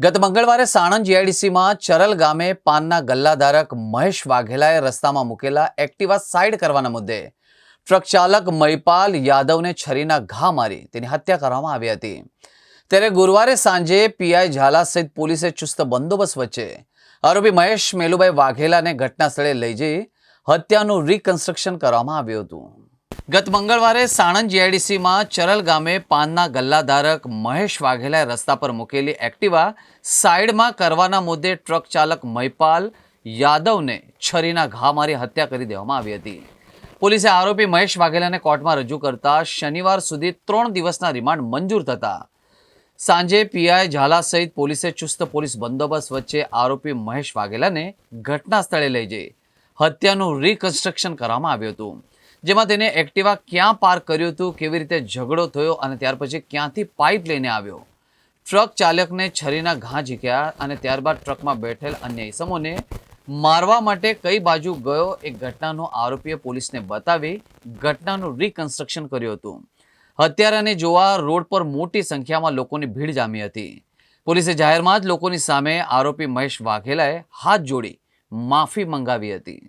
ગત મંગળવારે સાણંદ જીઆઈડીસીમાં ચરલ ગામે પાનના ગલ્લાધારક મહેશ વાઘેલાએ રસ્તામાં મૂકેલા એક્ટિવા સાઇડ કરવાના મુદ્દે ટ્રક ચાલક મહિપાલ યાદવને છરીના ઘા મારી તેની હત્યા કરવામાં આવી હતી. ત્યારે ગુરુવારે સાંજે પીઆઈ ઝાલા સહિત પોલીસે ચુસ્ત બંદોબસ્ત વચ્ચે આરોપી મહેશ મેલુભાઈ વાઘેલાને ઘટના સ્થળે લઈ જઈ હત્યાનું રિકન્સ્ટ્રક્શન કરવામાં આવ્યું હતું. ગત મંગળવારે સાણંદ જીઆઈડીસીમાં ચરલ ગામે પાનના ગલ્લાધારક મહેશ વાઘેલાએ રસ્તા પર મૂકેલી એક્ટિવા સાઈડમાં કરવાના મુદ્દે ટ્રક ચાલક મહિપાલ યાદવને છરીના ઘા મારી હત્યા કરી દેવામાં આવી હતી. પોલીસે આરોપી મહેશ વાઘેલાને કોર્ટમાં રજૂ કરતા શનિવાર સુધી ત્રણ દિવસના રિમાન્ડ મંજૂર થતા. સાંજે પીઆઈ ઝાલા સહિત પોલીસે ચુસ્ત પોલીસ બંદોબસ્ત વચ્ચે આરોપી મહેશ વાઘેલાને ઘટના સ્થળે લઈ જઈ હત્યાનું રિકન્સ્ટ્રક્શન કરવામાં આવ્યું હતું. જેમાં તેને એક્ટિવા ક્યાં પાર્ક કર્યું હતું, કેવી રીતે ઝઘડો થયો અને ત્યાર પછી ક્યાંથી પાઇપ લઈને આવ્યો? ટ્રક ચાલકને છરીના ઘા ઝીક્યા અને ત્યારબાદ ટ્રકમાં બેઠેલ અન્ય ઇસમોને મારવા માટે કઈ બાજુ ગયો એ ઘટનાનો આરોપીએ પોલીસને બતાવી ઘટનાનું રિકન્સ્ટ્રક્શન કર્યું હતું. હત્યારાને જોવા રોડ પર મોટી સંખ્યામાં લોકોની ભીડ જામી હતી. પોલીસે જાહેરમાં જ લોકોની સામે આરોપી મહેશ વાઘેલાએ હાથ જોડી માફી મંગાવી હતી.